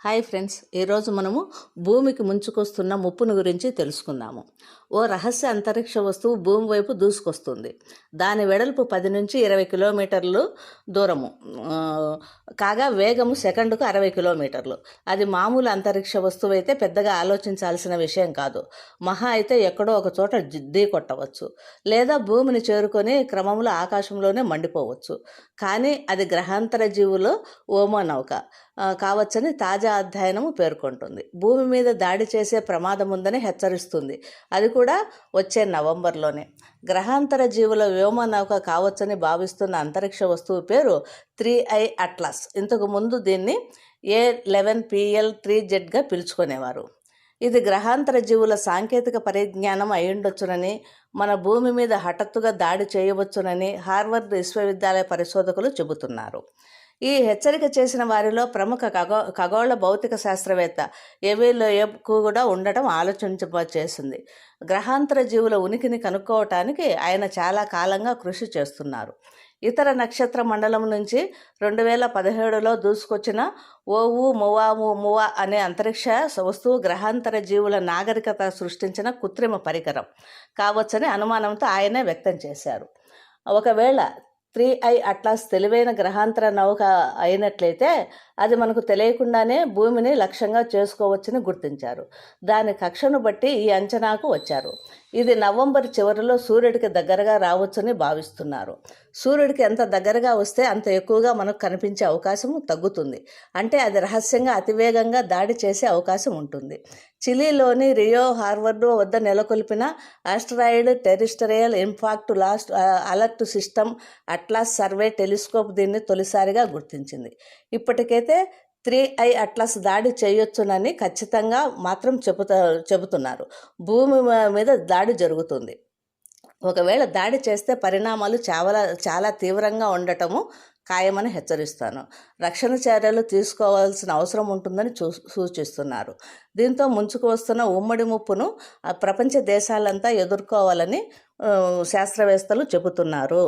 Hi friends ఈరోజు మనము భూమికి ముంచుకొస్తున్న ముప్పును గురించి తెలుసుకుందాము. ఓ రహస్య అంతరిక్ష వస్తువు భూమి వైపు దూసుకొస్తుంది. దాని వెడల్పు పది నుంచి ఇరవై కిలోమీటర్లు దూరము. కాగా వేగము సెకండుకు అరవై కిలోమీటర్లు. అది మామూలు అంతరిక్ష వస్తువు అయితే పెద్దగా ఆలోచించాల్సిన విషయం కాదు. మహా అయితే ఎక్కడో ఒక చోట జిద్దీ కొట్టవచ్చు. లేదా భూమిని చేరుకొని క్రమంలో ఆకాశంలోనే మండిపోవచ్చు. కానీ అది గ్రహాంతర జీవులు ఓమో నౌక. కావచ్చని తాజా అధ్యయనము పేర్కొంటుంది. భూమి మీద దాడి చేసే ప్రమాదం ఉందని హెచ్చరిస్తుంది. అది కూడా వచ్చే నవంబర్లోనే. గ్రహాంతర జీవుల వ్యోమ నౌక కావచ్చని భావిస్తున్న అంతరిక్ష వస్తువు పేరు త్రీ ఐ అట్లాస్. ఇంతకు ముందు దీన్ని ఏ లెవెన్ పిఎల్ త్రీ జెడ్గా పిలుచుకునేవారు. ఇది గ్రహాంతర జీవుల సాంకేతిక పరిజ్ఞానం అయ్యుండొచ్చునని మన భూమి మీద హఠాత్తుగా దాడి చేయవచ్చునని హార్వర్డ్ విశ్వవిద్యాలయ పరిశోధకులు చెబుతున్నారు. ఈ హెచ్చరిక చేసిన వారిలో ప్రముఖ ఖగో ఖగోళ భౌతిక శాస్త్రవేత్త ఎవిలోయబ్కు కూడా ఉండటం ఆలోచించచేసింది గ్రహాంతర జీవుల ఉనికిని కనుక్కోవటానికి ఆయన చాలా కాలంగా కృషి చేస్తున్నారు. ఇతర నక్షత్ర మండలం నుంచి రెండు వేల పదిహేడులో దూసుకొచ్చిన ఓవు మువాము మువా అనే అంతరిక్ష వస్తువు గ్రహాంతర జీవుల నాగరికత సృష్టించిన కృత్రిమ పరికరం కావచ్చని అనుమానంతో ఆయనే వ్యక్తం చేశారు. ఒకవేళ త్రీ ఐ అట్లాస్ తెలివైన గ్రహాంతర నౌక అయినట్లయితే అది మనకు తెలియకుండానే భూమిని లక్ష్యంగా చేసుకోవచ్చని గుర్తించారు. దాని కక్షను బట్టి ఈ అంచనాకు వచ్చారు. ఇది నవంబర్ చివరిలో సూర్యుడికి దగ్గరగా రావచ్చని భావిస్తున్నారు. సూర్యుడికి ఎంత దగ్గరగా వస్తే అంత ఎక్కువగా మనకు కనిపించే అవకాశం తగ్గుతుంది. అంటే అది రహస్యంగా అతివేగంగా దాడి చేసే అవకాశం ఉంటుంది. చిలీలోని రియో హార్వర్డ్ వద్ద నెలకొల్పిన asteroid terrestrial impact last alert system ATLAS survey telescope దీన్ని తొలిసారిగా గుర్తించింది. ఇప్పటికైతే త్రీ ఐ అట్లాస్ దాడి చేయొచ్చునని ఖచ్చితంగా మాత్రం చెబుతా చెబుతున్నారు. భూమి మీద దాడి జరుగుతుంది. ఒకవేళ దాడి చేస్తే పరిణామాలు చాలా చాలా తీవ్రంగా ఉండటము ఖాయమని హెచ్చరిస్తాను. రక్షణ చర్యలు తీసుకోవాల్సిన అవసరం ఉంటుందని చూ సూచిస్తున్నారు. దీంతో ముంచుకు వస్తున్న ఉమ్మడి ముప్పును ప్రపంచ దేశాలంతా ఎదుర్కోవాలని శాస్త్రవేత్తలు చెబుతున్నారు.